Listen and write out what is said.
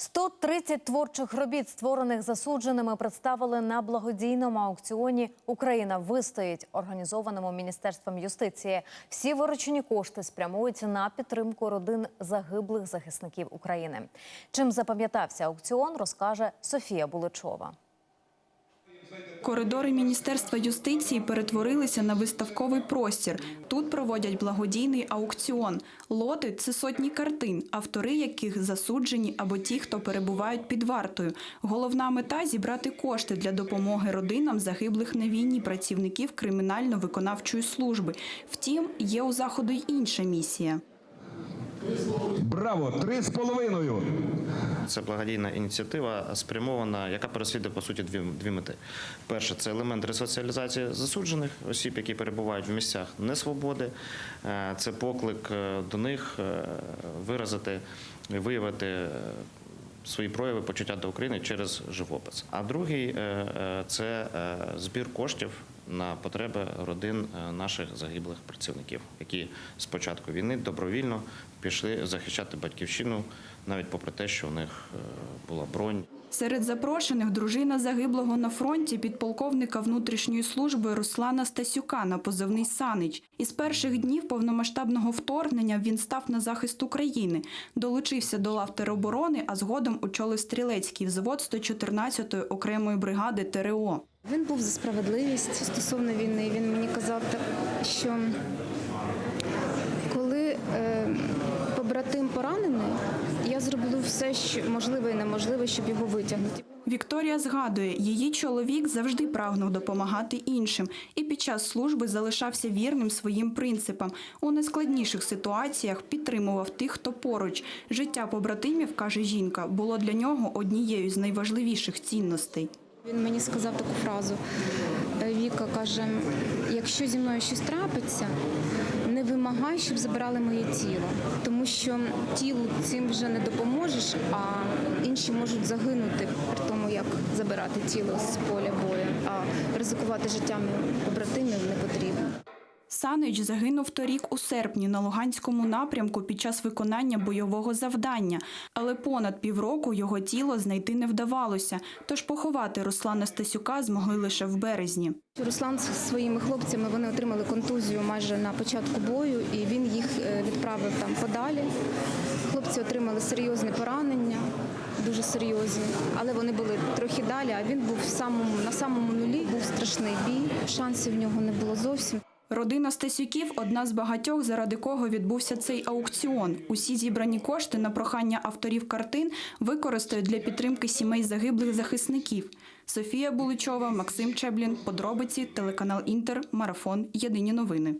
130 творчих робіт, створених засудженими, представили на благодійному аукціоні Україна вистоїть, організованому міністерством юстиції. Всі виручені кошти спрямуються на підтримку родин загиблих захисників України. Чим запам'ятався аукціон, розкаже Софія Буличова. Коридори Міністерства юстиції перетворилися на виставковий простір. Тут проводять благодійний аукціон. Лоти – це сотні картин, автори яких засуджені або ті, хто перебувають під вартою. Головна мета – зібрати кошти для допомоги родинам загиблих на війні працівників кримінально-виконавчої служби. Втім, є у заходу й інша місія. Браво! Три з половиною. Це благодійна ініціатива, спрямована, яка переслідує по суті дві, дві мети. Перше це елемент ресоціалізації засуджених осіб, які перебувають в місцях несвободи. Е, Це поклик е, до них е, виразити, виявити. е, Свої прояви почуття до України через живопис. А другий це збір коштів на потреби родин е, наших загиблих працівників, які з початку війни добровільно пішли захищати батьківщину, навіть попри те, що у них е, була бронь. Серед запрошених дружина загиблого на фронті підполковника внутрішньої служби Руслана Стасюка на позивний Санич. Із перших днів повномасштабного вторгнення він став на захист України, долучився до лав тероборони, а згодом очолив стрілецький взвод 114-ї окремої бригади ТРО. Він був за справедливість стосовно війни. Він мені казав, так, що коли е, побратим поранений, я зроблю все, що можливе і неможливе, щоб його витягнути. Вікторія згадує, її чоловік завжди прагнув допомагати іншим і під час служби залишався вірним своїм принципам. У найскладніших ситуаціях підтримував тих, хто поруч. Життя побратимів, каже жінка, було для нього однією з найважливіших цінностей. Він мені сказав таку фразу. Е, Віка каже: якщо зі мною щось трапиться, не вимагай, щоб забирали моє тіло, тому що тілу цим вже не допоможеш, а інші можуть загинути при тому, як забирати тіло з поля бою. А ризикувати життями побратимів. Санич загинув торік у серпні на Луганському напрямку під час виконання бойового завдання, але понад півроку його тіло знайти не вдавалося, тож поховати Руслана Стасюка змогли лише в березні. Руслан зі своїми хлопцями вони отримали контузію майже на початку бою, і він їх е, відправив там подалі. Хлопці отримали серйозні поранення, дуже серйозні, але вони були трохи далі. А він був в самому на самому нулі. Був страшний бій. Шансів в нього не було зовсім. Родина Стасюків одна з багатьох, заради кого відбувся цей аукціон. Усі зібрані кошти на прохання авторів картин використають для підтримки сімей загиблих захисників. Софія Буличова, Максим Чеблін, подробиці, телеканал Інтер, марафон. Єдині новини.